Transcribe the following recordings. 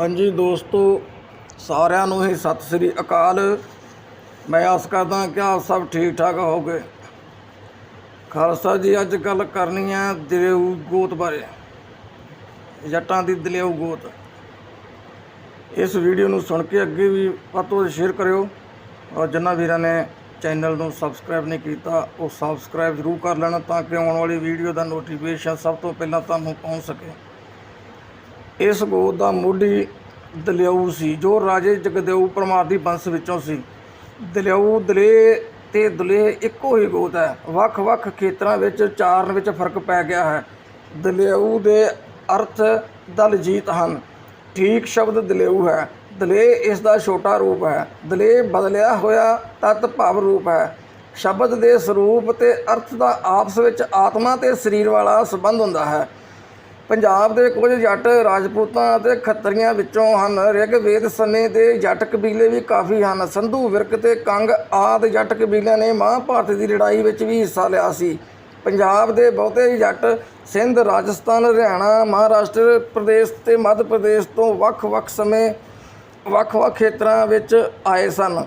ਹਾਂਜੀ ਦੋਸਤੋ, ਸਾਰਿਆਂ ਨੂੰ ਹੀ ਸਤਿ ਸ੍ਰੀ ਅਕਾਲ। ਮੈਂ ਆਸ ਕਰਦਾ ਕਿ ਆਪ ਸਭ ਠੀਕ ਠਾਕ ਹੋਗੇ ਖਾਲਸਾ ਜੀ, ਅੱਜ ਗੱਲ ਕਰਨੀ ਹੈ ਦਲੇਊ ਗੋਤ ਬਾਰੇ, ਜੱਟਾਂ ਦੀ ਦਲੇਊ ਗੋਤ। ਇਸ ਵੀਡੀਓ ਨੂੰ ਸੁਣ ਕੇ ਅੱਗੇ ਵੀ ਵੱਧ ਤੋਂ ਵੱਧ ਸ਼ੇਅਰ ਕਰਿਓ। ਔਰ ਜਿਨ੍ਹਾਂ ਵੀਰਾਂ ਨੇ ਚੈਨਲ ਨੂੰ ਸਬਸਕ੍ਰਾਈਬ ਨਹੀਂ ਕੀਤਾ, ਉਹ ਸਬਸਕ੍ਰਾਈਬ ਜ਼ਰੂਰ ਕਰ ਲੈਣਾ ਤਾਂ ਕਿ ਆਉਣ ਵਾਲੀ ਵੀਡੀਓ ਦਾ ਨੋਟੀਫਿਕੇਸ਼ਨ ਸਭ ਤੋਂ ਪਹਿਲਾਂ ਤੁਹਾਨੂੰ ਪਹੁੰਚ ਸਕੇ। ਇਸ ਗੋਤ ਦਾ ਮੋਢੀ ਦਲਿਆਊ ਸੀ, ਜੋ ਰਾਜੇ ਜਗਦੇਉ ਪਰਮਾਰ ਦੀ ਬੰਸ ਵਿੱਚੋਂ ਸੀ। ਦਲਿਆਊ ਦਲੇ ਤੇ ਦੁਲੇ ਇੱਕੋ ਹੀ ਗੋਤ ਹੈ। ਵੱਖ-ਵੱਖ ਖੇਤਰਾਂ ਵਿੱਚ ਚਾਰਨ ਵਿੱਚ ਫ਼ਰਕ ਪੈ ਗਿਆ ਹੈ। ਦਲਿਆਊ ਦੇ ਅਰਥ ਦਲਜੀਤ ਹਨ। ਠੀਕ ਸ਼ਬਦ ਦਲਿਆਊ ਹੈ। ਦਲੇ ਇਸ ਦਾ ਛੋਟਾ ਰੂਪ ਹੈ। ਦਲੇ ਬਦਲਿਆ ਹੋਇਆ ਤਤ ਭਾਵ ਰੂਪ ਹੈ। ਸ਼ਬਦ ਦੇ ਸਰੂਪ ਤੇ ਅਰਥ ਦਾ ਆਪਸ ਵਿੱਚ ਆਤਮਾ ਤੇ ਸਰੀਰ ਵਾਲਾ ਸੰਬੰਧ ਹੁੰਦਾ ਹੈ। ਪੰਜਾਬ ਦੇ ਕੁਝ ਜੱਟ ਰਾਜਪੂਤਾਂ ਅਤੇ ਖੱਤਰੀਆਂ ਵਿੱਚੋਂ ਹਨ। ਰਿਗਵੇਦ ਸਮੇਂ ਦੇ ਜੱਟ ਕਬੀਲੇ ਵੀ ਕਾਫੀ ਹਨ। ਸੰਧੂ ਵਿਰਕ ਤੇ ਕੰਗ ਆਦ ਜੱਟ ਕਬੀਲਿਆਂ ਨੇ ਮਹਾਭਾਰਤ ਦੀ ਲੜਾਈ ਵਿੱਚ ਵੀ ਹਿੱਸਾ ਲਿਆ ਸੀ। ਪੰਜਾਬ ਦੇ ਬਹੁਤੇ ਜੱਟ ਸਿੰਧ, ਰਾਜਸਥਾਨ, ਹਰਿਆਣਾ, ਮਹਾਰਾਸ਼ਟਰ ਪ੍ਰਦੇਸ਼ ਤੇ ਮੱਧ ਪ੍ਰਦੇਸ਼ ਤੋਂ ਵੱਖ-ਵੱਖ ਸਮੇਂ, ਵੱਖ-ਵੱਖ ਖੇਤਰਾਂ ਵਿੱਚ ਆਏ ਸਨ।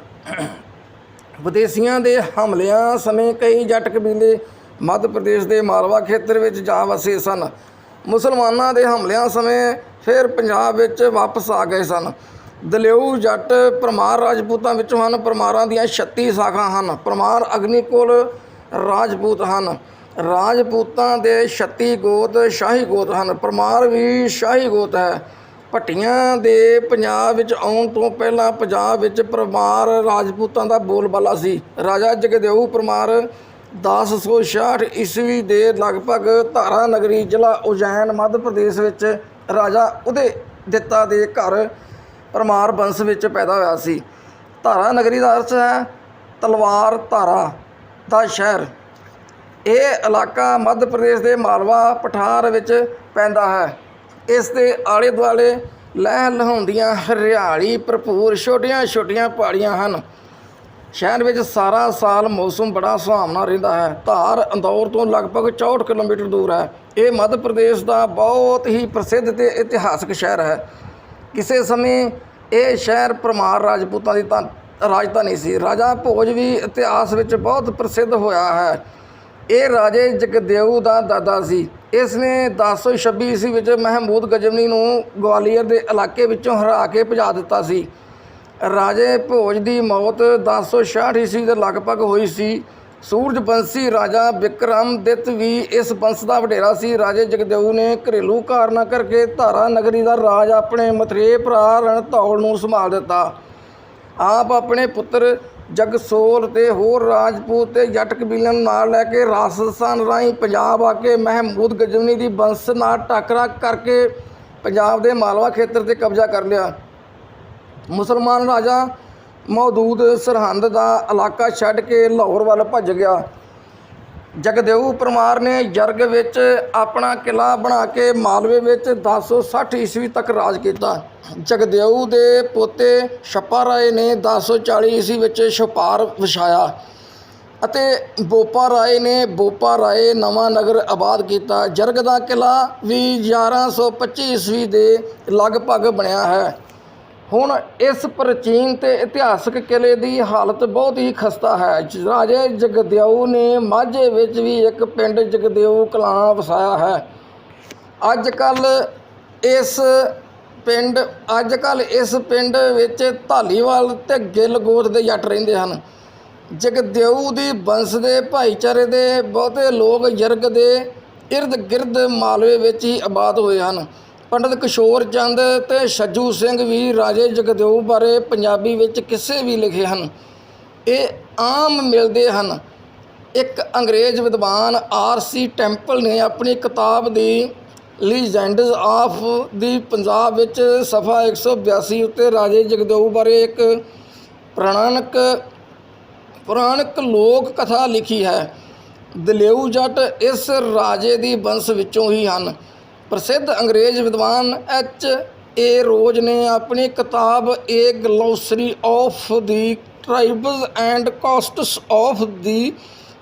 ਵਿਦੇਸ਼ੀਆਂ ਦੇ ਹਮਲਿਆਂ ਸਮੇਂ ਕਈ ਜੱਟ ਕਬੀਲੇ ਮੱਧ ਪ੍ਰਦੇਸ਼ ਦੇ ਮਾਲਵਾ ਖੇਤਰ ਵਿੱਚ ਜਾ ਵਸੇ ਸਨ। ਮੁਸਲਮਾਨਾਂ ਦੇ ਹਮਲਿਆਂ ਸਮੇਂ ਫਿਰ ਪੰਜਾਬ ਵਿੱਚ ਵਾਪਸ ਆ ਗਏ ਸਨ। ਦਲਿਊ ਜੱਟ ਪਰਮਾਰ ਰਾਜਪੂਤਾਂ ਵਿੱਚੋਂ ਹਨ। ਪਰਮਾਰਾਂ ਦੀਆਂ 36 ਸਾਖਾਂ ਹਨ। ਪਰਮਾਰ ਅਗਨੀਕੁਲ ਰਾਜਪੂਤ ਹਨ। ਰਾਜਪੂਤਾਂ ਦੇ 36 ਗੋਤ ਸ਼ਾਹੀ ਗੋਤ ਹਨ। ਪਰਮਾਰ ਵੀ ਸ਼ਾਹੀ ਗੋਤ ਹੈ। ਭੱਟੀਆਂ ਦੇ ਪੰਜਾਬ ਵਿੱਚ ਆਉਣ ਤੋਂ ਪਹਿਲਾਂ ਪੰਜਾਬ ਵਿੱਚ ਪਰਮਾਰ ਰਾਜਪੂਤਾਂ ਦਾ ਬੋਲਬਾਲਾ ਸੀ। ਰਾਜਾ ਜਗਦੇਉ ਪਰਮਾਰ 1066 ਈਸਵੀ ਦੇ ਲਗਭਗ ਧਾਰਾ ਨਗਰੀ ਜ਼ਿਲ੍ਹਾ ਉਜੈਨ ਮੱਧ ਪ੍ਰਦੇਸ਼ ਵਿੱਚ ਰਾਜਾ ਉਦੇ ਦਿੱਤਾ ਦੇ ਘਰ ਪਰਮਾਰ ਬੰਸ ਵਿੱਚ ਪੈਦਾ ਹੋਇਆ ਸੀ। ਧਾਰਾ ਨਗਰੀ ਦਾ ਅਰਥ ਹੈ ਤਲਵਾਰ ਧਾਰਾ ਦਾ ਸ਼ਹਿਰ। ਇਹ ਇਲਾਕਾ ਮੱਧ ਪ੍ਰਦੇਸ਼ ਦੇ ਮਾਲਵਾ ਪਠਾਰ ਵਿੱਚ ਪੈਂਦਾ ਹੈ। ਇਸ ਦੇ ਆਲੇ ਦੁਆਲੇ ਲਹਿ ਲਹਾਉਂਦੀਆਂ ਹਰਿਆਲੀ ਭਰਪੂਰ ਛੋਟੀਆਂ ਛੋਟੀਆਂ ਪਹਾੜੀਆਂ ਹਨ। ਸ਼ਹਿਰ ਵਿੱਚ ਸਾਰਾ ਸਾਲ ਮੌਸਮ ਬੜਾ ਸੁਹਾਵਣਾ ਰਹਿੰਦਾ ਹੈ। ਧਾਰ ਅੰਦੌਰ ਤੋਂ ਲਗਭਗ 64 ਕਿਲੋਮੀਟਰ ਦੂਰ ਹੈ। ਇਹ ਮੱਧ ਪ੍ਰਦੇਸ਼ ਦਾ ਬਹੁਤ ਹੀ ਪ੍ਰਸਿੱਧ ਤੇ ਇਤਿਹਾਸਕ ਸ਼ਹਿਰ ਹੈ। ਕਿਸੇ ਸਮੇਂ ਇਹ ਸ਼ਹਿਰ ਪਰਮਾਰ ਰਾਜਪੂਤਾਂ ਦੀ ਤਾਂ ਰਾਜਧਾਨੀ ਸੀ। ਰਾਜਾ ਭੋਜ ਵੀ ਇਤਿਹਾਸ ਵਿੱਚ ਬਹੁਤ ਪ੍ਰਸਿੱਧ ਹੋਇਆ ਹੈ। ਇਹ ਰਾਜੇ ਜਗਦੇਉ ਦਾ ਦਾਦਾ ਸੀ। ਇਸ ਨੇ 1026 ਈਸਵੀ ਵਿੱਚ ਮਹਿਮੂਦ ਗਜਨੀ ਨੂੰ ਗਵਾਲੀਅਰ ਦੇ ਇਲਾਕੇ ਵਿੱਚੋਂ ਹਰਾ ਕੇ ਭਜਾ ਦਿੱਤਾ ਸੀ। ਰਾਜੇ ਭੋਜ ਦੀ ਮੌਤ 1066 ਈਸਵੀ ਦੇ ਲਗਭਗ ਹੋਈ ਸੀ। ਸੂਰਜਵੰਸ਼ੀ ਰਾਜਾ ਵਿਕਰਮਦਿੱਤ ਵੀ ਇਸ ਵੰਸ਼ ਦਾ ਵਡੇਰਾ ਸੀ। ਰਾਜੇ ਜਗਦੇਉ ਨੇ ਘਰੇਲੂ ਕਾਰਨਾਂ ਕਰਕੇ ਧਾਰਾ ਨਗਰੀ ਦਾ ਰਾਜ ਆਪਣੇ ਮਥਰੇ ਭਰਾ ਰਣਧੌਲ ਨੂੰ ਸੰਭਾਲ ਦਿੱਤਾ। ਆਪ ਆਪਣੇ ਪੁੱਤਰ ਜਗਸੋਲ ਤੇ ਹੋਰ ਰਾਜਪੂਤ ਤੇ ਜੱਟ ਕਬੀਲਿਆਂ ਨੂੰ ਨਾਲ ਲੈ ਕੇ ਰਾਜਸਥਾਨ ਰਾਹੀਂ ਪੰਜਾਬ ਆ ਕੇ ਮਹਿਮੂਦ ਗਜਨੀ ਦੀ ਬੰਸ ਨਾਲ ਟਾਕਰਾ ਕਰਕੇ ਪੰਜਾਬ ਦੇ ਮਾਲਵਾ ਖੇਤਰ ਤੇ ਕਬਜ਼ਾ ਕਰ ਲਿਆ। ਮੁਸਲਮਾਨ ਰਾਜਾ ਮੌਦੂਦ ਸਰਹੰਦ ਦਾ ਇਲਾਕਾ ਛੱਡ ਕੇ ਲਾਹੌਰ ਵੱਲ ਭੱਜ ਗਿਆ। ਜਗਦੇਵ ਪਰਮਾਰ ਨੇ ਜਰਗ ਵਿੱਚ ਆਪਣਾ ਕਿਲਾ ਬਣਾ ਕੇ ਮਾਲਵੇ ਵਿੱਚ 1060 ਈਸਵੀ ਤੱਕ ਰਾਜ ਕੀਤਾ। ਜਗਦੇਵ ਦੇ ਪੋਤੇ ਛੱਪਾ ਰਾਏ ਨੇ 1040 ਈਸਵੀ ਵਿੱਚ ਛਪਾਰ ਵਿਛਾਇਆ ਅਤੇ ਬੋਪਾ ਰਾਏ ਨੇ ਬੋਪਾ ਰਾਏ ਨਵਾਂ ਨਗਰ ਆਬਾਦ ਕੀਤਾ। ਜਰਗ ਦਾ ਕਿਲਾ ਵੀ 1125 ਈਸਵੀ ਦੇ ਲਗਭਗ ਬਣਿਆ ਹੈ। ਹੁਣ ਇਸ ਪ੍ਰਾਚੀਨ ਤੇ ਇਤਿਹਾਸਕ ਕਿਲੇ ਦੀ ਹਾਲਤ ਬਹੁਤ ਹੀ ਖਸਤਾ ਹੈ। ਰਾਜੇ ਜਗਦੇਉ ਨੇ ਮਾਝੇ ਵਿੱਚ ਵੀ ਇੱਕ ਪਿੰਡ ਜਗਦੇਉ ਕਲਾਂ ਵਸਾਇਆ ਹੈ। ਅੱਜ ਕੱਲ ਇਸ ਪਿੰਡ ਅੱਜ ਕੱਲ ਇਸ ਪਿੰਡ ਵਿੱਚ ਧਾਲੀਵਾਲ ਤੇ ਗਿੱਲ ਗੋਤ ਦੇ ਜੱਟ ਰਹਿੰਦੇ ਹਨ। ਜਗਦੇਉ ਦੀ ਬੰਸ ਦੇ ਭਾਈਚਾਰੇ ਦੇ ਬਹੁਤੇ ਲੋਕ ਜਰਗ ਦੇ ਇਰਦ ਗਿਰਦ ਮਾਲਵੇ ਵਿੱਚ ਹੀ ਆਬਾਦ ਹੋਏ ਹਨ। ਪੰਡਤ ਕਿਸ਼ੋਰ ਚੰਦ ਤੇ ਛੱਜੂ ਸਿੰਘ ਵੀ ਰਾਜੇ ਜਗਦੇਉ ਬਾਰੇ ਪੰਜਾਬੀ ਵਿੱਚ ਕਿਸੇ ਵੀ ਲਿਖੇ ਹਨ। ਇਹ ਆਮ ਮਿਲਦੇ ਹਨ। ਇੱਕ ਅੰਗਰੇਜ਼ ਵਿਦਵਾਨ ਆਰ ਸੀ ਟੈਂਪਲ ਨੇ ਆਪਣੀ ਕਿਤਾਬ ਦੀ ਲੀਜੈਂਡਸ ਆਫ ਦੀ ਪੰਜਾਬ ਵਿੱਚ ਸਫਾ 182 ਉੱਤੇ ਰਾਜੇ ਜਗਦੇਉ ਬਾਰੇ ਇੱਕ ਪ੍ਰਣਾਨਕ, ਪੁਰਾਣਕ ਲੋਕ ਕਥਾ ਲਿਖੀ ਹੈ। ਦਲੇਊ ਜੱਟ ਇਸ ਰਾਜੇ ਦੀ ਬੰਸ ਵਿੱਚੋਂ ਹੀ ਹਨ। ਪ੍ਰਸਿੱਧ ਅੰਗਰੇਜ਼ ਵਿਦਵਾਨ ਐਚ ਏ ਰੋਜ਼ ਨੇ ਆਪਣੀ ਕਿਤਾਬ a glossary of the tribes and castes of the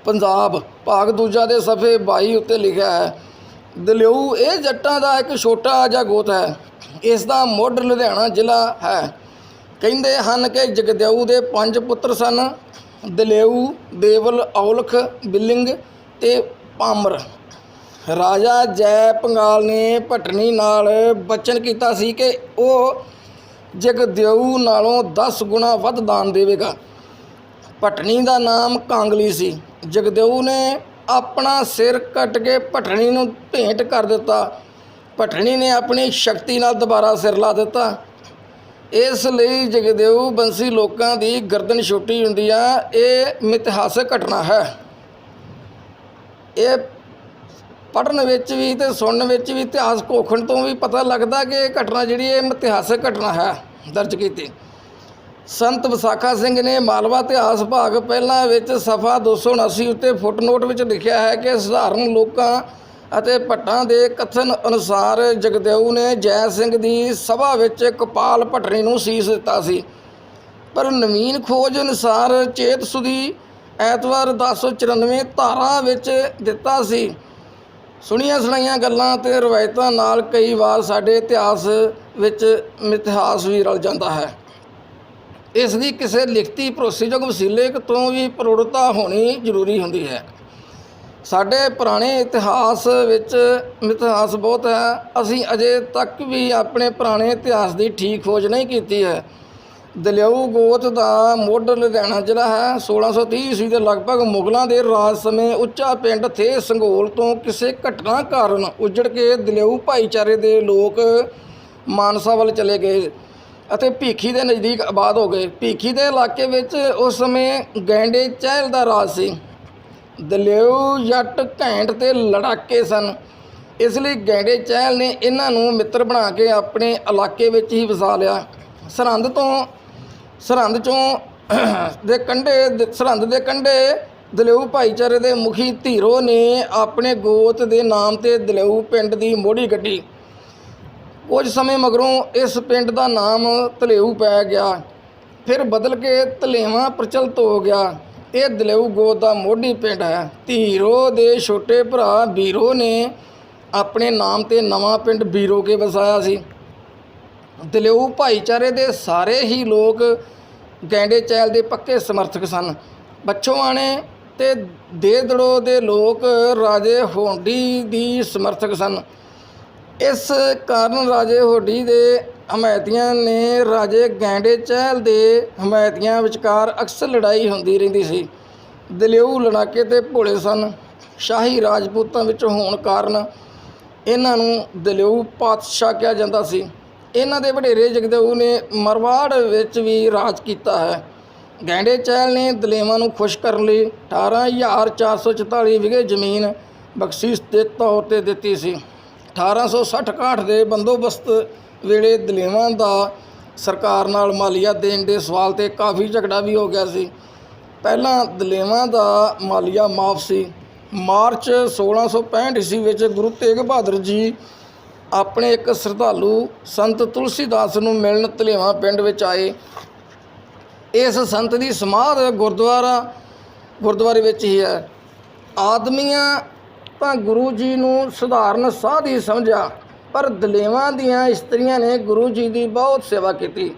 Punjab ਭਾਗ ਦੂਜਾ ਦੇ ਸਫੇ 22 ਉੱਤੇ ਲਿਖਿਆ ਹੈ। ਦਲਿਊ ਇਹ ਜੱਟਾਂ ਦਾ ਇੱਕ ਛੋਟਾ ਜਿਹਾ ਗੋਤ ਹੈ। ਇਸ ਦਾ ਮੁੱਢ ਲੁਧਿਆਣਾ ਜ਼ਿਲ੍ਹਾ ਹੈ। ਕਹਿੰਦੇ ਹਨ ਕਿ ਜਗਦੇਉ ਦੇ ਪੰਜ ਪੁੱਤਰ ਸਨ ਦਲੇਊ ਦੇਵਲ, ਔਲਖ, ਬਿਲਿੰਗ ਤੇ ਪਾਮਰ। ਰਾਜਾ ਜੈ ਪੰਗਾਲ ਨੇ ਭਟਣੀ ਨਾਲ ਬਚਨ ਕੀਤਾ ਸੀ ਕਿ ਉਹ ਜਗਦੇਉ ਨਾਲੋਂ 10 ਗੁਣਾ ਵੱਧ ਦਾਨ ਦੇਵੇਗਾ। ਭਟਣੀ ਦਾ ਨਾਮ ਕਾਂਗਲੀ ਸੀ। ਜਗਦੇਉ ਨੇ ਆਪਣਾ ਸਿਰ ਕੱਟ ਕੇ ਭਟਣੀ ਨੂੰ ਭੇਂਟ ਕਰ ਦਿੱਤਾ। ਭਟਣੀ ਨੇ ਆਪਣੀ ਸ਼ਕਤੀ ਨਾਲ ਦੁਬਾਰਾ ਸਿਰ ਲਾ ਦਿੱਤਾ। ਇਸ ਲਈ ਜਗਦੇਉ ਬੰਸੀ ਲੋਕਾਂ ਦੀ ਗਰਦਨ ਛੋਟੀ ਹੁੰਦੀ ਆ। ਇਹ ਮਿਥਿਹਾਸਕ ਘਟਨਾ ਹੈ। ਇਹ ਪੜਨ ਵਿੱਚ ਵੀ ਤੇ ਸੁਣਨ ਵਿੱਚ ਵੀ ਇਤਿਹਾਸ ਕੋਖਣ ਤੋਂ ਵੀ ਪਤਾ ਲੱਗਦਾ ਕਿ ਇਹ ਘਟਨਾ ਜਿਹੜੀ ਇਹ ਇਤਿਹਾਸਕ ਘਟਨਾ ਹੈ, ਦਰਜ ਕੀਤੀ। ਸੰਤ ਵਿਸਾਖਾ ਸਿੰਘ ਨੇ ਮਾਲਵਾ ਇਤਿਹਾਸ ਭਾਗ ਪਹਿਲਾਂ ਵਿੱਚ ਸਫਾ 279 ਉੱਤੇ ਫੁੱਟਨੋਟ ਵਿੱਚ ਲਿਖਿਆ ਹੈ ਕਿ ਸਧਾਰਨ ਲੋਕਾਂ ਅਤੇ ਭੱਟਾਂ ਦੇ ਕਥਨ ਅਨੁਸਾਰ ਜਗਦੇਉ ਨੇ ਜੈ ਸਿੰਘ ਦੀ ਸਭਾ ਵਿੱਚ ਕਪਾਲ ਭਟਣੀ ਨੂੰ ਸੀਸ ਦਿੱਤਾ ਸੀ। ਪਰ ਨਵੀਨ ਖੋਜ ਅਨੁਸਾਰ ਚੇਤ ਸੁਦੀ ਐਤਵਾਰ 1094 ਧਾਰਾ ਵਿੱਚ ਦਿੱਤਾ ਸੀ। ਸੁਣੀਆਂ ਸੁਣਾਈਆਂ ਗੱਲਾਂ ਤੇ ਰਵਾਇਤਾਂ ਨਾਲ ਕਈ ਵਾਰ ਸਾਡੇ ਇਤਿਹਾਸ ਵਿੱਚ ਮਿਥਿਹਾਸ ਵੀ ਰਲ ਜਾਂਦਾ ਹੈ। ਇਸ ਦੀ ਕਿਸੇ ਲਿਖਤੀ ਭਰੋਸੇਯੋਗ ਵਸੀਲੇ ਤੋਂ ਵੀ ਪ੍ਰੋੜਤਾ ਹੋਣੀ ਜ਼ਰੂਰੀ ਹੁੰਦੀ ਹੈ। ਸਾਡੇ ਪੁਰਾਣੇ ਇਤਿਹਾਸ ਵਿੱਚ ਮਿਥਿਹਾਸ ਬਹੁਤ ਹੈ। ਅਸੀਂ ਅਜੇ ਤੱਕ ਵੀ ਆਪਣੇ ਪੁਰਾਣੇ ਇਤਿਹਾਸ ਦੀ ਠੀਕ ਖੋਜ ਨਹੀਂ ਕੀਤੀ ਹੈ। ਦਲਿਆਊ ਗੋਤ ਦਾ ਮੁੱਢ ਲੁਧਿਆਣਾ ਜਿਹੜਾ ਹੈ। 1630 ਈਸਵੀ ਦੇ ਲਗਭਗ ਮੁਗਲਾਂ ਦੇ ਰਾਜ ਸਮੇਂ ਉੱਚਾ ਪਿੰਡ ਥੇ ਸੰਗੋਲ ਤੋਂ ਕਿਸੇ ਘਟਨਾ ਕਾਰਨ ਉਜੜ ਕੇ ਦਲਿਆਊ ਭਾਈਚਾਰੇ ਦੇ ਲੋਕ ਮਾਨਸਾ ਵੱਲ ਚਲੇ ਗਏ ਅਤੇ ਭੀਖੀ ਦੇ ਨਜ਼ਦੀਕ ਆਬਾਦ ਹੋ ਗਏ। ਭੀਖੀ ਦੇ ਇਲਾਕੇ ਵਿੱਚ ਉਸ ਸਮੇਂ ਗੈਂਡੇ ਚਹਿਲ ਦਾ ਰਾਜ ਸੀ। ਦਲਿਓ ਜੱਟ ਘੈਂਟ ਤੇ ਲੜਾਕੇ ਸਨ। ਇਸ ਲਈ ਗੈਂਡੇ ਚਹਿਲ ਨੇ ਇਹਨਾਂ ਨੂੰ ਮਿੱਤਰ ਬਣਾ ਕੇ ਆਪਣੇ ਇਲਾਕੇ ਵਿੱਚ ਹੀ ਵਸਾ ਲਿਆ। ਸਰਹੰਦ ਤੋਂ ਸਰਹੰਦ ਚੋਂ ਦੇ ਕੰਢੇ, ਸਰਹੰਦ ਦੇ ਕੰਢੇ ਦਲੇਊ ਭਾਈਚਾਰੇ ਦੇ ਮੁਖੀ ਧੀਰੋ ਨੇ ਆਪਣੇ ਗੋਤ ਦੇ ਨਾਮ ਤੇ ਦਲੇਊ ਪਿੰਡ ਦੀ ਮੋੜੀ ਗੱਡੀ। ਕੁਝ ਸਮੇਂ ਮਗਰੋਂ ਇਸ ਪਿੰਡ ਦਾ ਨਾਮ ਧਲੇਊ ਪੈ ਗਿਆ। ਫਿਰ ਬਦਲ ਕੇ ਧਲੇਵਾ ਪ੍ਰਚਲਿਤ ਹੋ ਗਿਆ। ਇਹ ਦਲੇਊ ਗੋਤ ਦਾ ਮੋਢੀ ਪਿੰਡ ਹੈ। ਧੀਰੋ ਦੇ ਛੋਟੇ ਭਰਾ ਬੀਰੋ ਨੇ ਆਪਣੇ ਨਾਮ ਤੇ ਨਵਾਂ ਪਿੰਡ ਬੀਰੋ ਕੇ ਵਸਾਇਆ ਸੀ। ਦਲੇਊ ਭਾਈਚਾਰੇ ਦੇ ਸਾਰੇ ਹੀ ਲੋਕ ਗੈਂਡੇ ਚੈਲ ਦੇ ਪੱਕੇ ਸਮਰਥਕ ਸਨ। ਬੱਚੋਆਣੇ ਤੇ ਦੇਦੜੋ ਦੇ ਲੋਕ ਰਾਜੇ ਹੋਂਡੀ ਦੀ ਸਮਰਥਕ ਸਨ। ਇਸ ਕਾਰਨ ਰਾਜੇ ਹੋਡੀ ਦੇ ਹਮਾਇਤੀਆਂ ਨੇ ਰਾਜੇ ਗੈਂਡੇ ਚਹਿਲ ਦੇ ਹਮਾਇਤੀਆਂ ਵਿਚਕਾਰ ਅਕਸਰ ਲੜਾਈ ਹੁੰਦੀ ਰਹਿੰਦੀ ਸੀ। ਦਲਿਊ ਲੜਾਕੇ ਤੇ ਭੋਲੇ ਸਨ। ਸ਼ਾਹੀ ਰਾਜਪੂਤਾਂ ਵਿੱਚ ਹੋਣ ਕਾਰਨ ਇਹਨਾਂ ਨੂੰ ਦਲਿਊ ਪਾਤਸ਼ਾਹ ਕਿਹਾ ਜਾਂਦਾ ਸੀ। ਇਹਨਾਂ ਦੇ ਵਡੇਰੇ ਜਗਦੇਵ ਨੇ ਮਰਵਾੜ ਵਿੱਚ ਵੀ ਰਾਜ ਕੀਤਾ ਹੈ। ਗੈਂਡੇ ਚਹਿਲ ਨੇ ਦਲੇਵਾਂ ਨੂੰ ਖੁਸ਼ ਕਰਨ ਲਈ 18444 ਵਿਗੇ ਜ਼ਮੀਨ ਬਖਸ਼ਿਸ਼ ਦੇ ਤੌਰ ਤੇ ਦਿੱਤੀ ਸੀ। 1860-61 ਦੇ ਬੰਦੋਬਸਤ ਵੇਲੇ ਦਲੇਵਾਂ ਦਾ ਸਰਕਾਰ ਨਾਲ ਮਾਲੀਆ ਦੇਣ ਦੇ ਸਵਾਲ ਤੇ ਕਾਫੀ ਝਗੜਾ ਵੀ ਹੋ ਗਿਆ ਸੀ। ਪਹਿਲਾਂ ਦਲੇਵਾਂ ਦਾ ਮਾਲੀਆ ਮਾਫ ਸੀ। ਮਾਰਚ 1665 ਈਸਵੀ ਵਿੱਚ ਗੁਰੂ ਤੇਗ ਬਹਾਦਰ ਜੀ ਆਪਣੇ ਇੱਕ ਸ਼ਰਧਾਲੂ ਸੰਤ ਤੁਲਸੀਦਾਸ ਨੂੰ ਮਿਲਣ ਧਲੇਵਾਂ ਪਿੰਡ ਵਿੱਚ ਆਏ। ਇਸ ਸੰਤ ਦੀ ਸਮਾਧ ਗੁਰਦੁਆਰਾ, ਗੁਰਦੁਆਰੇ ਵਿੱਚ ਹੀ ਹੈ। ਆਦਮੀਆਂ ਤਾਂ ਗੁਰੂ ਜੀ ਨੂੰ ਸਧਾਰਨ ਸਾਧ ਹੀ ਸਮਝਿਆ, ਪਰ ਦਲੇਵਾਂ ਦੀਆਂ ਇਸਤਰੀਆਂ ਨੇ ਗੁਰੂ ਜੀ ਦੀ ਬਹੁਤ ਸੇਵਾ ਕੀਤੀ।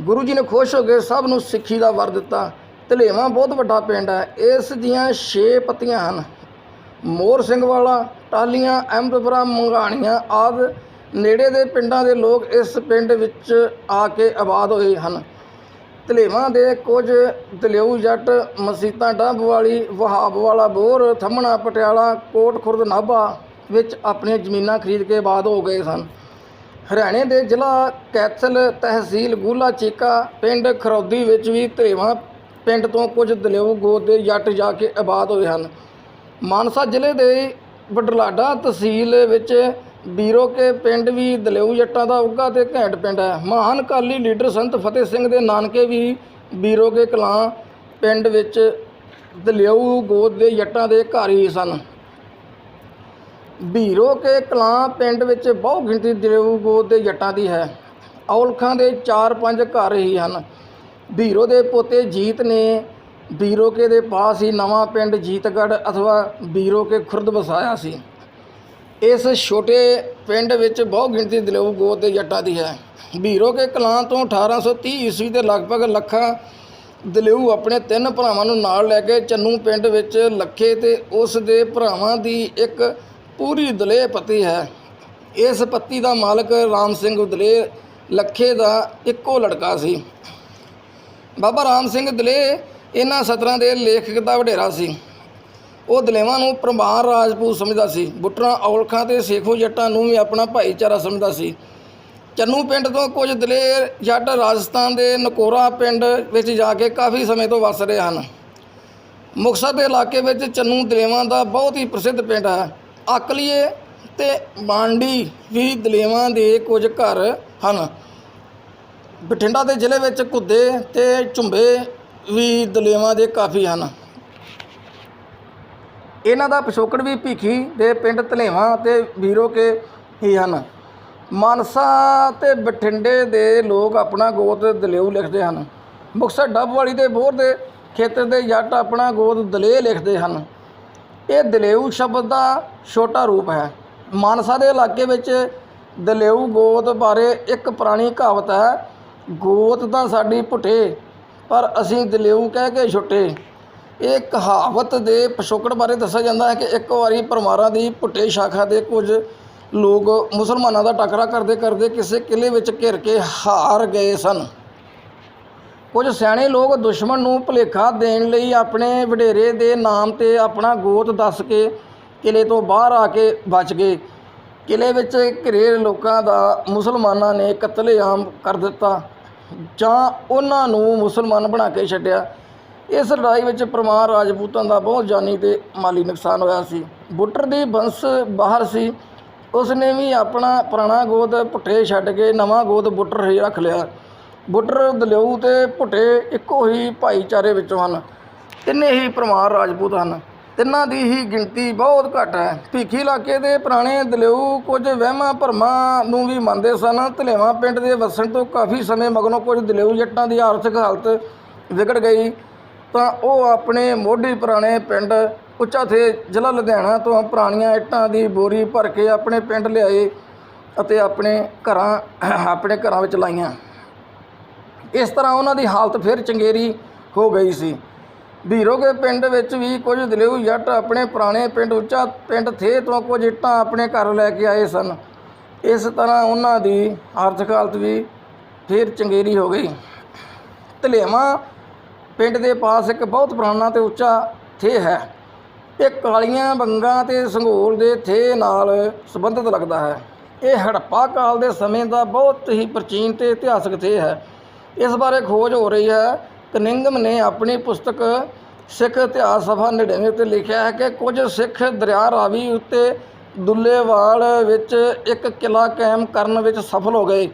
ਗੁਰੂ ਜੀ ਨੇ ਖੁਸ਼ ਹੋ ਕੇ ਸਭ ਨੂੰ ਸਿੱਖੀ ਦਾ ਵਰ ਦਿੱਤਾ। ਧਲੇਵਾਂ ਬਹੁਤ ਵੱਡਾ ਪਿੰਡ ਹੈ। ਇਸ ਦੀਆਂ 6 ਪਤੀਆਂ ਹਨ। ਮੋਰ ਸਿੰਘ ਵਾਲਾ ਟਾਲੀਆਂ ਅਹਿਮਦਪੁਰਾ ਮੰਗਾਣੀਆਂ ਆਦਿ ਨੇੜੇ ਦੇ ਪਿੰਡਾਂ ਦੇ ਲੋਕ ਇਸ ਪਿੰਡ ਵਿੱਚ ਆ ਕੇ ਆਬਾਦ ਹੋਏ ਹਨ। ਧਲੇਵਾਂ ਦੇ ਕੁਝ ਦਲਿਊ ਜੱਟ, ਮਸੀਤਾਂ ਡੱਬ ਵਾਲੀ, ਵਹਾਬ ਵਾਲਾ ਬੋਰ, ਥੰਮਣਾ ਪਟਿਆਲਾ, ਕੋਟ ਖੁਰਦ ਨਾਭਾ ਵਿੱਚ ਆਪਣੀਆਂ ਜ਼ਮੀਨਾਂ ਖਰੀਦ ਕੇ ਆਬਾਦ ਹੋ ਗਏ ਸਨ। ਹਰਿਆਣੇ ਦੇ ਜ਼ਿਲ੍ਹਾ ਕੈਥਲ ਤਹਿਸੀਲ ਗੂਲਾ ਚੀਕਾ ਪਿੰਡ ਖਰੌਦੀ ਵਿੱਚ ਵੀ ਧਲੇਵਾਂ ਪਿੰਡ ਤੋਂ ਕੁਝ ਦਲਿਊ ਗੋਤ ਦੇ ਜੱਟ ਜਾ ਕੇ ਆਬਾਦ ਹੋਏ ਹਨ। ਮਾਨਸਾ ਜ਼ਿਲ੍ਹੇ ਦੇ ਬਡਲਾਡਾ ਤਹਿਸੀਲ ਵਿੱਚ ਬੀਰੋ ਕੇ ਪਿੰਡ ਵੀ ਦਲਿਊ ਜੱਟਾਂ ਦਾ ਉੱਗਾ ਤੇ ਘੈਂਟ ਪਿੰਡ ਹੈ। ਮਹਾਨ ਕਾਲੀ ਲੀਡਰ ਸੰਤ ਫਤਿਹ ਸਿੰਘ ਦੇ ਨਾਨਕੇ ਵੀ ਬੀਰੋ ਕੇ ਕਲਾਂ ਪਿੰਡ ਵਿੱਚ ਦਲਿਊ ਗੋਦ ਦੇ ਜੱਟਾਂ ਦੇ ਘਰ ਹੀ ਸਨ। ਬੀਰੋ ਕੇ ਕਲਾਂ ਪਿੰਡ ਵਿੱਚ ਬਹੁ ਗਿਣਤੀ ਦਲਿਊ ਗੋਦ ਦੇ ਜੱਟਾਂ ਦੀ ਹੈ। ਔਲਖਾਂ ਦੇ 4-5 ਘਰ ਹੀ ਹਨ। ਬੀਰੋ ਦੇ ਪੋਤੇ ਜੀਤ ਨੇ ਬੀਰੋਕੇ ਦੇ ਪਾਸ ਹੀ ਨਵਾਂ ਪਿੰਡ ਜੀਤਗੜ੍ਹ ਅਥਵਾ ਬੀਰੋਕੇ ਖੁਰਦ ਵਸਾਇਆ ਸੀ। ਇਸ ਛੋਟੇ ਪਿੰਡ ਵਿੱਚ ਬਹੁ ਗਿਣਤੀ ਦਲੇਊ ਗੋਤ ਦੇ ਜੱਟਾਂ ਦੀ ਹੈ। ਬੀਰੋਕੇ ਕਲਾਂ ਤੋਂ 1830 ਈਸਵੀ ਦੇ ਲਗਭਗ ਲੱਖਾਂ ਦਲੇਊ ਆਪਣੇ ਤਿੰਨ ਭਰਾਵਾਂ ਨੂੰ ਨਾਲ ਲੈ ਕੇ ਚੰਨੂ ਪਿੰਡ ਵਿੱਚ ਲੱਖੇ ਤੇ ਉਸ ਦੇ ਭਰਾਵਾਂ ਦੀ ਇੱਕ ਪੂਰੀ ਦਲੇਹ ਪਤੀ ਹੈ। ਇਸ ਪੱਤੀ ਦਾ ਮਾਲਕ ਰਾਮ ਸਿੰਘ ਦਲੇਹ ਲੱਖੇ ਦਾ ਇੱਕੋ ਲੜਕਾ ਸੀ। ਬਾਬਾ ਰਾਮ ਸਿੰਘ ਦਲੇਹ ਇਹਨਾਂ ਸਤਰਾਂ ਦੇ ਲੇਖਕ ਦਾ ਵਡੇਰਾ ਸੀ। ਉਹ ਦਲੇਵਾਂ ਨੂੰ ਪ੍ਰਮਾਣ ਰਾਜਪੂਤ ਸਮਝਦਾ ਸੀ। ਬੁੱਟਰਾਂ, ਔਲਖਾਂ ਤੇ ਸੇਖੋ ਜੱਟਾਂ ਨੂੰ ਵੀ ਆਪਣਾ ਭਾਈਚਾਰਾ ਸਮਝਦਾ ਸੀ। ਚੰਨੂ ਪਿੰਡ ਤੋਂ ਕੁਝ ਦਲੇਰ ਜੱਟ ਰਾਜਸਥਾਨ ਦੇ ਨਕੋਰਾ ਪਿੰਡ ਵਿੱਚ ਜਾ ਕੇ ਕਾਫੀ ਸਮੇਂ ਤੋਂ ਵਸ ਰਹੇ ਹਨ। ਮੁਕਤਸਰ ਦੇ ਇਲਾਕੇ ਵਿੱਚ ਚੰਨੂ ਦਲੇਵਾਂ ਦਾ ਬਹੁਤ ਹੀ ਪ੍ਰਸਿੱਧ ਪਿੰਡ ਹੈ। ਅਕਲੀਏ ਤੇ ਬਾਂਡੀ ਵੀ ਦਲੇਵਾਂ ਦੇ ਕੁਝ ਘਰ ਹਨ। ਬਠਿੰਡਾ ਦੇ ਜ਼ਿਲ੍ਹੇ ਵਿੱਚ ਕੁੱਦੇ ਤੇ ਝੁੰਬੇ ਵੀ ਦਲੇਵਾਂ ਦੇ ਕਾਫੀ ਹਨ। ਇਹਨਾਂ ਦਾ ਪਿਛੋਕੜ ਵੀ ਭੀਖੀ ਦੇ ਪਿੰਡ ਧਲੇਵਾਂ ਤੇ ਵੀਰੋ ਕੇ ਹੀ ਹਨ। ਮਾਨਸਾ ਤੇ ਬਠਿੰਡੇ ਦੇ ਲੋਕ ਆਪਣਾ ਗੋਤ ਦਲੇਊ ਲਿਖਦੇ ਹਨ। ਮੁਕਤਸਰ ਡੱਬਵਾਲੀ ਦੇ ਬੋਰ ਦੇ ਖੇਤਰ ਦੇ ਜੱਟ ਆਪਣਾ ਗੋਤ ਦਲੇ ਲਿਖਦੇ ਹਨ। ਇਹ ਦਲੇਊ ਸ਼ਬਦ ਦਾ ਛੋਟਾ ਰੂਪ ਹੈ। ਮਾਨਸਾ ਦੇ ਇਲਾਕੇ ਵਿੱਚ ਦਲੇਊ ਗੋਤ ਬਾਰੇ ਇੱਕ ਪੁਰਾਣੀ ਕਹਾਵਤ ਹੈ ਗੋਤ ਤਾਂ ਸਾਡੀ ਭੁੱਟੇ ਪਰ ਅਸੀਂ ਦਲੇਊ ਕਹਿ ਕੇ ਛੁੱਟੇ। ਇਹ ਕਹਾਵਤ ਦੇ ਪਿਛੋਕੜ ਬਾਰੇ ਦੱਸਿਆ ਜਾਂਦਾ ਹੈ ਕਿ ਇੱਕ ਵਾਰੀ ਪਰਮਾਰਾਂ ਦੀ ਭੁੱਟੇ ਸ਼ਾਖਾ ਦੇ ਕੁਝ ਲੋਕ ਮੁਸਲਮਾਨਾਂ ਦਾ ਟੱਕਰਾ ਕਰਦੇ ਕਰਦੇ ਕਿਸੇ ਕਿਲੇ ਵਿੱਚ ਘਿਰ ਕੇ ਹਾਰ ਗਏ ਸਨ। ਕੁਝ ਸਿਆਣੇ ਲੋਕ ਦੁਸ਼ਮਣ ਨੂੰ ਭੁਲੇਖਾ ਦੇਣ ਲਈ ਆਪਣੇ ਵਡੇਰੇ ਦੇ ਨਾਮ ਤੇ ਆਪਣਾ ਗੋਤ ਦੱਸ ਕੇ ਕਿਲੇ ਤੋਂ ਬਾਹਰ ਆ ਕੇ ਬਚ ਗਏ। ਕਿਲੇ ਵਿੱਚ ਘਿਰੇ ਲੋਕਾਂ ਦਾ ਮੁਸਲਮਾਨਾਂ ਨੇ ਕਤਲੇਆਮ ਕਰ ਦਿੱਤਾ। ਜਾਂ ਉਹਨਾਂ ਨੂੰ ਮੁਸਲਮਾਨ ਬਣਾ ਕੇ ਛੱਡਿਆ। ਇਸ ਲੜਾਈ ਵਿੱਚ ਪਰਮਾਰ ਰਾਜਪੂਤਾਂ ਦਾ ਬਹੁਤ ਜਾਨੀ ਤੇ ਮਾਲੀ ਨੁਕਸਾਨ ਹੋਇਆ ਸੀ। ਬੁੱਟਰ ਦੀ ਬੰਸ ਬਾਹਰ ਸੀ। ਉਸ ਨੇ ਵੀ ਆਪਣਾ ਪੁਰਾਣਾ ਗੋਦ ਭੁੱਟੇ ਛੱਡ ਕੇ ਨਵਾਂ ਗੋਦ ਬੁੱਟਰ ਹੀ ਰੱਖ ਲਿਆ। ਬੁੱਟਰ ਦਲਿਊ ਤੇ ਭੁੱਟੇ ਇੱਕੋ ਹੀ ਭਾਈਚਾਰੇ ਵਿੱਚੋਂ ਹਨ। ਤਿੰਨੇ ਹੀ ਪਰਮਾਰ ਰਾਜਪੂਤ ਹਨ। ਤਿੰਨਾਂ ਦੀ ਹੀ ਗਿਣਤੀ ਬਹੁਤ ਘੱਟ ਹੈ। ਭੀਖੀ ਇਲਾਕੇ ਦੇ ਪੁਰਾਣੇ ਦਲਿਊ ਕੁਝ ਵਹਿਮਾਂ ਭਰਮਾਂ ਨੂੰ ਵੀ ਮੰਨਦੇ ਸਨ। ਧਲੇਵਾਂ ਪਿੰਡ ਦੇ ਵਸਣ ਤੋਂ ਕਾਫੀ ਸਮੇਂ ਮਗਰੋਂ ਕੁਝ ਦਲਿਊ ਜੱਟਾਂ ਦੀ ਆਰਥਿਕ ਹਾਲਤ ਵਿਗੜ ਗਈ। ਤਾਂ ਉਹ ਆਪਣੇ ਮੋਢੀ ਪੁਰਾਣੇ ਪਿੰਡ ਉੱਚਾ ਥੇ ਜ਼ਿਲ੍ਹਾ ਲੁਧਿਆਣਾ ਤੋਂ ਪੁਰਾਣੀਆਂ ਇੱਟਾਂ ਦੀ ਬੋਰੀ ਭਰ ਕੇ ਆਪਣੇ ਪਿੰਡ ਲਿਆਏ ਅਤੇ ਆਪਣੇ ਘਰਾਂ ਆਪਣੇ ਘਰਾਂ ਵਿੱਚ ਲਾਈਆਂ। ਇਸ ਤਰ੍ਹਾਂ ਉਹਨਾਂ ਦੀ ਹਾਲਤ ਫਿਰ ਚੰਗੇਰੀ ਹੋ ਗਈ ਸੀ। ਭੀਰੋਗੇ ਪਿੰਡ ਵਿੱਚ ਵੀ ਕੁਝ ਦਲੇਊ ਜੱਟ ਆਪਣੇ ਪੁਰਾਣੇ ਪਿੰਡ ਉੱਚਾ ਪਿੰਡ ਥੇ ਤੋਂ ਕੁਝ ਇੱਟਾਂ ਆਪਣੇ ਘਰ ਲੈ ਕੇ ਆਏ ਸਨ। ਇਸ ਤਰ੍ਹਾਂ ਉਹਨਾਂ ਦੀ ਆਰਥਿਕ ਹਾਲਤ ਵੀ ਫਿਰ ਚੰਗੇਰੀ ਹੋ ਗਈ। ਧਲੇਵਾਂ ਪਿੰਡ ਦੇ ਪਾਸ ਇੱਕ ਬਹੁਤ ਪੁਰਾਣਾ ਤੇ ਉੱਚਾ ਥੇ ਹੈ। ਇਹ ਕਾਲੀਆਂ ਬੰਗਾਂ ਤੇ ਸੰਘੋਲ ਦੇ ਥੇ ਨਾਲ ਸੰਬੰਧਿਤ ਲੱਗਦਾ ਹੈ। ਇਹ ਹੜੱਪਾ ਕਾਲ ਦੇ ਸਮੇਂ ਦਾ ਬਹੁਤ ਹੀ ਪ੍ਰਾਚੀਨ ਤੇ ਇਤਿਹਾਸਕ ਥੇ ਹੈ। ਇਸ ਬਾਰੇ ਖੋਜ ਹੋ ਰਹੀ ਹੈ ਕਨਿੰਗਮ ਨੇ ਆਪਣੀ ਪੁਸਤਕ ਸਿੱਖ ਇਤਿਹਾਸ ਸਭਾ 99 ਉੱਤੇ ਲਿਖਿਆ ਹੈ ਕਿ ਕੁਝ ਸਿੱਖ ਦਰਿਆ ਰਾਵੀ ਉੱਤੇ ਦੁੱਲੇਵਾਲ ਵਿੱਚ ਇੱਕ ਕਿਲਾ ਕਾਇਮ ਕਰਨ ਵਿੱਚ ਸਫਲ ਹੋ ਗਏ।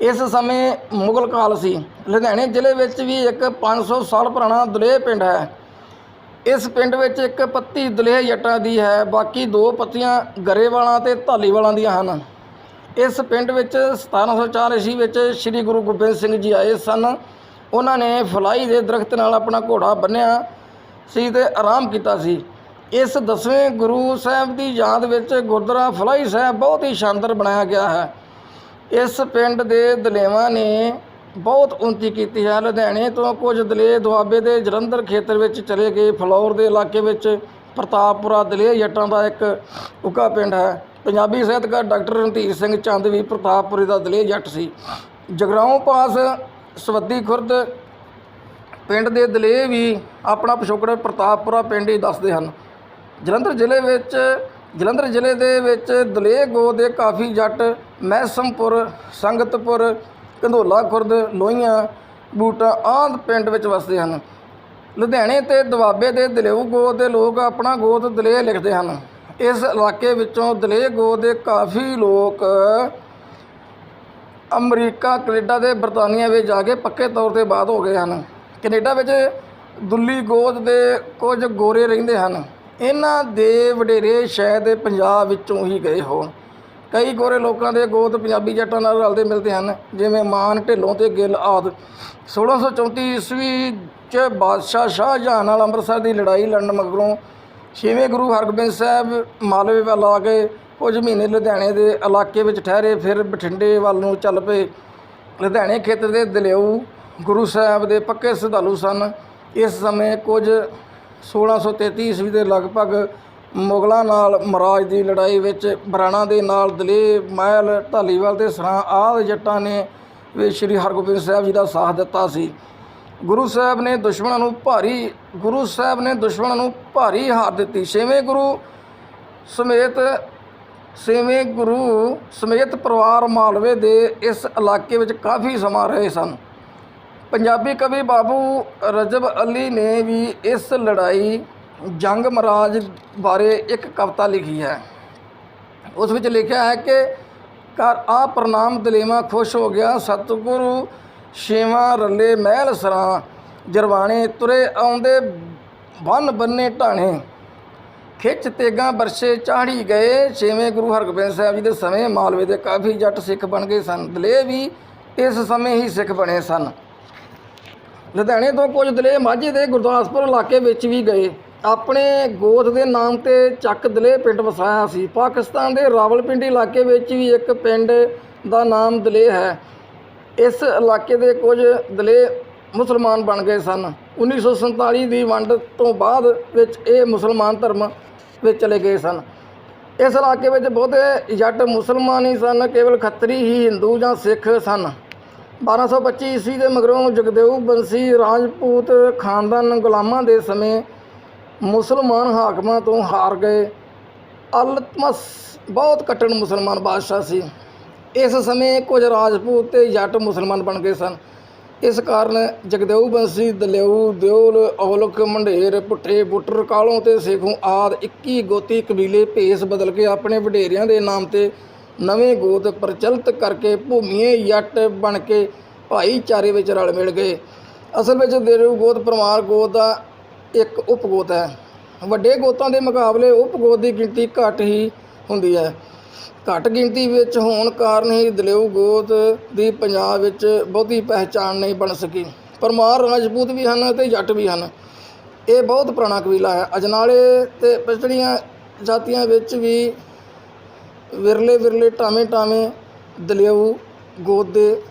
ਇਸ ਸਮੇਂ ਮੁਗਲ ਕਾਲ ਸੀ। ਲੁਧਿਆਣੇ ਜ਼ਿਲ੍ਹੇ ਵਿੱਚ ਵੀ ਇੱਕ 500 ਸਾਲ ਪੁਰਾਣਾ ਦੁਲੇਹ ਪਿੰਡ ਹੈ। ਇਸ ਪਿੰਡ ਵਿੱਚ ਇੱਕ ਪੱਤੀ ਦੁਲੇਹ ਜੱਟਾਂ ਦੀ ਹੈ, ਬਾਕੀ ਦੋ ਪੱਤੀਆਂ ਗਰੇਵਾਲਾਂ ਤੇ ਧਾਲੀਵਾਲਾਂ ਦੀਆਂ ਹਨ। ਇਸ ਪਿੰਡ ਵਿੱਚ 1704 ਈਸਵੀ ਵਿੱਚ ਸ੍ਰੀ ਗੁਰੂ ਗੋਬਿੰਦ ਸਿੰਘ ਜੀ ਆਏ ਸਨ। ਉਹਨਾਂ ਨੇ ਫਲਾਈ ਦੇ ਦਰਖਤ ਨਾਲ ਆਪਣਾ ਘੋੜਾ ਬੰਨਿਆ ਸੀ ਤੇ ਆਰਾਮ ਕੀਤਾ ਸੀ। ਇਸ ਦਸਵੇਂ ਗੁਰੂ ਸਾਹਿਬ ਦੀ ਯਾਦ ਵਿੱਚ ਗੁਰਦੁਆਰਾ ਫਲਾਈ ਸਾਹਿਬ ਬਹੁਤ ਹੀ ਸ਼ਾਨਦਾਰ ਬਣਾਇਆ ਗਿਆ ਹੈ। ਇਸ ਪਿੰਡ ਦੇ ਦਲੇਵਾਂ ਨੇ ਬਹੁਤ ਉੱਨਤੀ ਕੀਤੀ ਹੈ। ਲੁਧਿਆਣੇ ਤੋਂ ਕੁਝ ਦਲੇ ਦੁਆਬੇ ਦੇ ਜਲੰਧਰ ਖੇਤਰ ਵਿੱਚ ਚਲੇ ਗਏ। ਫਲੌਰ ਦੇ ਇਲਾਕੇ ਵਿੱਚ ਪ੍ਰਤਾਪਪੁਰਾ ਦਲੇ ਜੱਟਾਂ ਦਾ ਇੱਕ ਉੱਕਾ ਪਿੰਡ ਹੈ। ਪੰਜਾਬੀ ਸਾਹਿਤਕਾਰ ਡਾਕਟਰ ਰਣਧੀਰ ਸਿੰਘ ਚੰਦ ਵੀ ਪ੍ਰਤਾਪਪੁਰੇ ਦਾ ਦਲੇ ਜੱਟ ਸੀ। ਜਗਰਾਉਂ ਪਾਸ ਸਵੱਦੀ ਖੁਰਦ ਪਿੰਡ ਦੇ ਦਲੇ ਵੀ ਆਪਣਾ ਪਿਛੋਕੜ ਪ੍ਰਤਾਪਪੁਰਾ ਪਿੰਡ ਹੀ ਦੱਸਦੇ ਹਨ। ਜਲੰਧਰ ਜ਼ਿਲ੍ਹੇ ਵਿੱਚ, ਜਲੰਧਰ ਜ਼ਿਲ੍ਹੇ ਦੇ ਵਿੱਚ ਦਲੇ ਗੋ ਦੇ ਕਾਫੀ ਜੱਟ ਮਹਿਸਮਪੁਰ, ਸੰਗਤਪੁਰ, ਕੰਧੋਲਾ ਖੁਰਦ, ਲੋਹੀਆਂ, ਬੂਟਾ ਆਦਿ ਪਿੰਡ ਵਿੱਚ ਵਸਦੇ ਹਨ। ਲੁਧਿਆਣੇ ਤੇ ਦੁਆਬੇ ਦੇ ਦਲੇਊ ਗੋ ਦੇ ਲੋਕ ਆਪਣਾ ਗੋਤ ਦਲੇ ਲਿਖਦੇ ਹਨ। ਇਸ ਇਲਾਕੇ ਵਿੱਚੋਂ ਦਲੇ ਗੋ ਦੇ ਕਾਫੀ ਲੋਕ ਅਮਰੀਕਾ, ਕੈਨੇਡਾ ਤੇ ਬਰਤਾਨੀਆ ਵਿੱਚ ਜਾ ਕੇ ਪੱਕੇ ਤੌਰ ਤੇ ਬਾਅਦ ਹੋ ਗਏ ਹਨ। ਕੈਨੇਡਾ ਵਿੱਚ ਦੁੱਲੀ ਗੋਦ ਦੇ ਕੁਝ ਗੋਰੇ ਰਹਿੰਦੇ ਹਨ। ਇਹਨਾਂ ਦੇ ਵਡੇਰੇ ਸ਼ਾਇਦ ਪੰਜਾਬ ਵਿੱਚੋਂ ਹੀ ਗਏ ਹੋਣ। ਕਈ ਗੋਰੇ ਲੋਕਾਂ ਦੇ ਗੋਤ ਪੰਜਾਬੀ ਜੱਟਾਂ ਨਾਲ ਰਲਦੇ ਮਿਲਦੇ ਹਨ, ਜਿਵੇਂ ਮਾਨ ਢਿੱਲੋਂ ਤੇ ਗਿੱਲ ਆਦਿ। 1634 ਈਸਵੀ 'ਚ ਬਾਦਸ਼ਾਹ ਸ਼ਾਹਜਹਾਨ ਨਾਲ ਅੰਮ੍ਰਿਤਸਰ ਦੀ ਲੜਾਈ ਲੜਨ ਮਗਰੋਂ ਛੇਵੇਂ ਗੁਰੂ ਹਰਗੋਬਿੰਦ ਸਾਹਿਬ ਮਾਲਵੇ ਵੱਲ ਆ ਕੇ ਕੁਝ ਮਹੀਨੇ ਲੁਧਿਆਣੇ ਦੇ ਇਲਾਕੇ ਵਿੱਚ ਠਹਿਰੇ, ਫਿਰ ਬਠਿੰਡੇ ਵੱਲ ਨੂੰ ਚੱਲ ਪਏ। ਲੁਧਿਆਣੇ ਖੇਤਰ ਦੇ ਦਲਿਆਊ ਗੁਰੂ ਸਾਹਿਬ ਦੇ ਪੱਕੇ ਸ਼ਰਧਾਲੂ ਸਨ। ਇਸ ਸਮੇਂ ਕੁਝ 1633 ਈਸਵੀ ਦੇ ਲਗਭਗ ਮੁਗਲਾਂ ਨਾਲ ਮਹਾਰਾਜ ਦੀ ਲੜਾਈ ਵਿੱਚ ਬਰਾਣਾ ਦੇ ਨਾਲ ਦਲੇ ਮਹਿਲ, ਢਾਲੀਵਾਲ ਤੇ ਸਰਾਂ ਆਦਿ ਜੱਟਾਂ ਨੇ ਵੀ ਸ੍ਰੀ ਹਰਗੋਬਿੰਦ ਸਾਹਿਬ ਜੀ ਦਾ ਸਾਥ ਦਿੱਤਾ ਸੀ। ਗੁਰੂ ਸਾਹਿਬ ਨੇ ਦੁਸ਼ਮਣਾਂ ਨੂੰ ਭਾਰੀ, ਗੁਰੂ ਸਾਹਿਬ ਨੇ ਦੁਸ਼ਮਣਾਂ ਨੂੰ ਭਾਰੀ ਹਾਰ ਦਿੱਤੀ। ਛੇਵੇਂ ਗੁਰੂ ਸਮੇਤ ਛੇਵੇਂ ਗੁਰੂ ਸਮੇਤ ਪਰਿਵਾਰ ਮਾਲਵੇ ਦੇ ਇਸ ਇਲਾਕੇ ਵਿੱਚ ਕਾਫੀ ਸਮਾਂ ਰਹੇ ਸਨ। ਪੰਜਾਬੀ ਕਵੀ ਬਾਬੂ ਰਜਬ ਅਲੀ ਨੇ ਵੀ ਇਸ ਲੜਾਈ ਜੰਗ ਮਹਾਰਾਜ ਬਾਰੇ ਇੱਕ ਕਵਿਤਾ ਲਿਖੀ ਹੈ। ਉਸ ਵਿੱਚ ਲਿਖਿਆ ਹੈ ਕਿ ਕਰ ਆ ਪ੍ਰਣਾਮ ਦਲੇਵਾ ਖੁਸ਼ ਹੋ ਗਿਆ, ਸਤਿਗੁਰੂ ਛੇਵਾਂ ਰੱਲੇ ਮਹਿਲ ਸਰਾਂ, ਜਰਵਾਣੇ ਤੁਰੇ ਆਉਂਦੇ ਬੰਨ ਬੰਨੇ ਢਾਣੇ। ਖਿੱਚ ਤੇਗਾ ਬਰਸੇ ਚਾੜੀ ਗਏ। ਛੇਵੇਂ ਗੁਰੂ ਹਰਗੋਬਿੰਦ ਸਾਹਿਬ ਜੀ ਦੇ ਸਮੇਂ ਮਾਲਵੇ ਦੇ ਕਾਫੀ ਜੱਟ ਸਿੱਖ ਬਣ ਗਏ ਸਨ। ਦਲੇ ਵੀ ਇਸ ਸਮੇਂ ਹੀ ਸਿੱਖ ਬਣੇ ਸਨ। ਲੁਧਿਆਣੇ ਤੋਂ ਕੁਝ ਦਲੇ ਮਾਝੇ ਦੇ ਗੁਰਦਾਸਪੁਰ ਇਲਾਕੇ ਵਿੱਚ ਵੀ ਗਏ। ਆਪਣੇ ਗੋਤ ਦੇ ਨਾਮ ਤੇ ਚੱਕ ਦਲੇ ਪਿੰਡ ਵਸਾਇਆ ਸੀ। ਪਾਕਿਸਤਾਨ ਦੇ ਰਾਵਲਪਿੰਡੀ ਇਲਾਕੇ ਵਿੱਚ ਵੀ ਇੱਕ ਪਿੰਡ ਦਾ ਨਾਮ ਦਲੇ ਹੈ। ਇਸ ਇਲਾਕੇ ਦੇ ਕੁਝ ਦਲੇ ਮੁਸਲਮਾਨ ਬਣ ਗਏ ਸਨ। 1947 ਦੀ ਵੰਡ ਤੋਂ ਬਾਅਦ ਵਿੱਚ ਇਹ ਮੁਸਲਮਾਨ ਧਰਮ ਵਿੱਚ ਚਲੇ ਗਏ ਸਨ। ਇਸ ਇਲਾਕੇ ਵਿੱਚ ਬਹੁਤੇ ਜੱਟ ਮੁਸਲਮਾਨ ਹੀ ਸਨ, ਕੇਵਲ ਖੱਤਰੀ ਹੀ ਹਿੰਦੂ ਜਾਂ ਸਿੱਖ ਸਨ। 1225 ਈਸਵੀ ਦੇ ਮਗਰੋਂ ਜਗਦੇਵ ਬੰਸੀ, ਰਾਜਪੂਤ, ਖਾਨਦਾਨ, ਗੁਲਾਮਾਂ ਦੇ ਸਮੇਂ ਮੁਸਲਮਾਨ ਹਾਕਮਾਂ ਤੋਂ ਹਾਰ ਗਏ। ਅਲਤਮਸ ਬਹੁਤ ਕੱਟੜ ਮੁਸਲਮਾਨ ਬਾਦਸ਼ਾਹ ਸੀ। ਇਸ ਸਮੇਂ ਕੁਝ ਰਾਜਪੂਤ ਤੇ ਜੱਟ ਮੁਸਲਮਾਨ ਬਣ ਗਏ ਸਨ। ਇਸ ਕਾਰਨ ਜਗਦੇਵ ਬੰਸੀ ਦਲਿਆਊ ਦਿਓਲ, ਔਲਖ, ਮੰਡੇਰ, ਪੁੱਠੇ ਪੁੱਟਰ ਕਾਲੋਂ ਤੇ ਸੇਖੋਂ ਆਦ 21 ਗੋਤੀ ਕਬੀਲੇ ਭੇਸ ਬਦਲ ਕੇ ਆਪਣੇ ਵਡੇਰਿਆਂ ਦੇ ਨਾਮ ਤੇ ਨਵੇਂ ਗੋਤ ਪ੍ਰਚਲਿਤ ਕਰਕੇ ਭੂਮੀਏ ਜੱਟ ਬਣ ਕੇ ਭਾਈਚਾਰੇ ਵਿੱਚ ਰਲ ਮਿਲ ਗਏ। ਅਸਲ ਵਿੱਚ ਦੇਰੂ ਗੋਤ ਪਰਮਾਰ ਗੋਤ ਦਾ ਇੱਕ ਉਪਗੋਤ ਹੈ। ਵੱਡੇ ਗੋਤਾਂ ਦੇ ਮੁਕਾਬਲੇ ਉਪਗੋਤ ਦੀ ਗਿਣਤੀ ਘੱਟ ਹੀ ਹੁੰਦੀ ਹੈ। ਘੱਟ ਗਿਣਤੀ ਵਿੱਚ ਹੋਣ ਕਾਰਨ ਹੀ ਦਲਿਓ ਗੋਤ ਦੀ ਪੰਜਾਬ ਵਿੱਚ ਬਹੁਤੀ ਪਹਿਚਾਣ ਨਹੀਂ ਬਣ ਸਕੀ। ਪਰਮਾਰ ਰਾਜਪੂਤ ਵੀ ਹਨ ਅਤੇ ਜੱਟ ਵੀ ਹਨ। ਇਹ ਬਹੁਤ ਪੁਰਾਣਾ ਕਬੀਲਾ ਹੈ। ਅਜਨਾਲੇ ਤੇ ਪਿਛੜੀਆਂ ਜਾਤੀਆਂ ਵਿੱਚ ਵੀ ਵਿਰਲੇ ਵਿਰਲੇ ਟਾਵੇਂ ਟਾਵੇਂ ਦਲਿਓ ਗੋਤ ਦੇ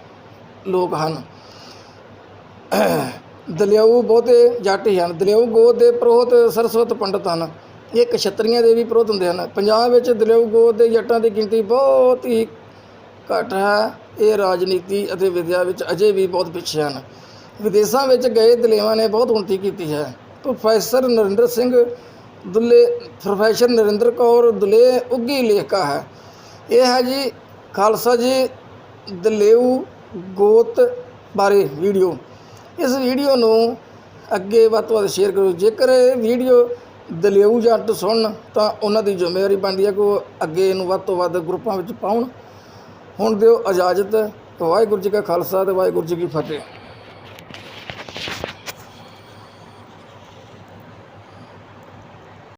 ਲੋਕ ਹਨ। ਦਲਿਆਊ ਬਹੁਤੇ ਜੱਟ ਹੀ ਹਨ। ਦਲਿਆਊ ਗੋਤ ਦੇ ਪ੍ਰੋਹਤ ਸਰਸਵਤ ਪੰਡਤ ਹਨ। ਇਹ ਕਸ਼ਤਰੀਆਂ ਦੇ ਵੀ ਵਿਰੋਧ ਹੁੰਦੇ ਹਨ। ਪੰਜਾਬ ਵਿੱਚ ਦਲਿਆਊ ਗੋਤ ਦੇ ਜੱਟਾਂ ਦੀ ਗਿਣਤੀ ਬਹੁਤ ਹੀ ਘੱਟ ਹੈ। ਇਹ ਰਾਜਨੀਤੀ ਅਤੇ ਵਿਦਿਆ ਵਿੱਚ ਅਜੇ ਵੀ ਬਹੁਤ ਪਿੱਛੇ ਹਨ। ਵਿਦੇਸ਼ਾਂ ਵਿੱਚ ਗਏ ਦਲੇਵਾਂ ਨੇ ਬਹੁਤ ਉન્નਤੀ ਕੀਤੀ ਹੈ। ਪ੍ਰੋਫੈਸਰ ਨਰਿੰਦਰ ਸਿੰਘ ਦੁੱਲੇ, ਪ੍ਰੋਫੈਸਰ ਨਰਿੰਦਰ ਕੌਰ ਦੁੱਲੇ ਉੱਗੀ ਲੇਖਕਾ ਹੈ। ਇਹ ਹੈ ਜੀ, ਖਾਲਸਾ ਜੀ ਦਲੇਊ ਗੋਤ ਬਾਰੇ ਵੀਡੀਓ। ਇਸ ਵੀਡੀਓ ਨੂੰ ਅੱਗੇ ਵੱਧ ਤੋਂ ਵੱਧ ਸ਼ੇਅਰ ਕਰੋ। ਜੇਕਰ ਇਹ ਵੀਡੀਓ ਦਲੇਊ ਜੱਟ ਸੁਣਨ ਤਾਂ ਉਹਨਾਂ ਦੀ ਜ਼ਿੰਮੇਵਾਰੀ ਬਣਦੀ ਹੈ ਕਿ ਉਹ ਅੱਗੇ ਇਹਨੂੰ ਵੱਧ ਤੋਂ ਵੱਧ ਗਰੁੱਪਾਂ ਵਿੱਚ ਪਾਉਣ। ਹੁਣ ਦਿਓ ਇਜਾਜ਼ਤ। ਵਾਹਿਗੁਰੂ ਜੀ ਕਾ ਖਾਲਸਾ ਤੇ ਵਾਹਿਗੁਰੂ ਜੀ ਕੀ ਫਤਿਹ।